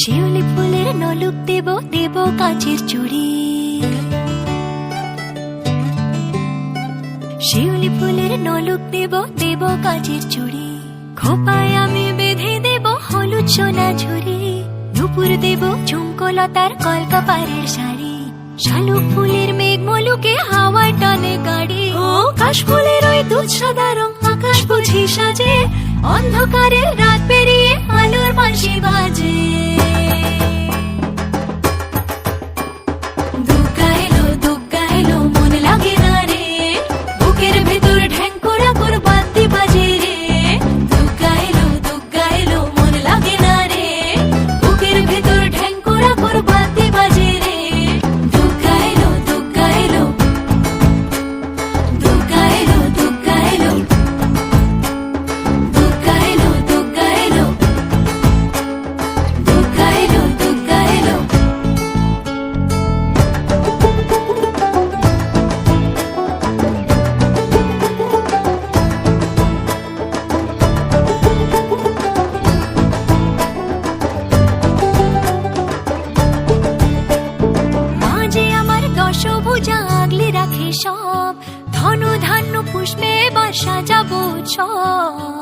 শিউলি ফুলের নলুক দেব দেব কাচের চুড়ি। শিউলি ফুলের নলুক দেব দেব কাচের চুড়ি। খোপায় আমি বেঁধে দেব হলুদ সোনা ঝুড়ি। নুপুর দেব ঝুমকোলতার কলকাপাড়ের শাড়ি। শালুক ফুলের মেঘ মলুকে হাওয়ায় টানে গাড়ি। ও কাশ ফুলের ওই দুধ সাদা রং, আকাশ বুঝি সাজে। অন্ধকারের রাত পেরিয়ে আলোর বাঁশি বাজে। দশভুজা আগলে রাখে সব। ধন ধান্য পুষ্পে বাসা যাব সব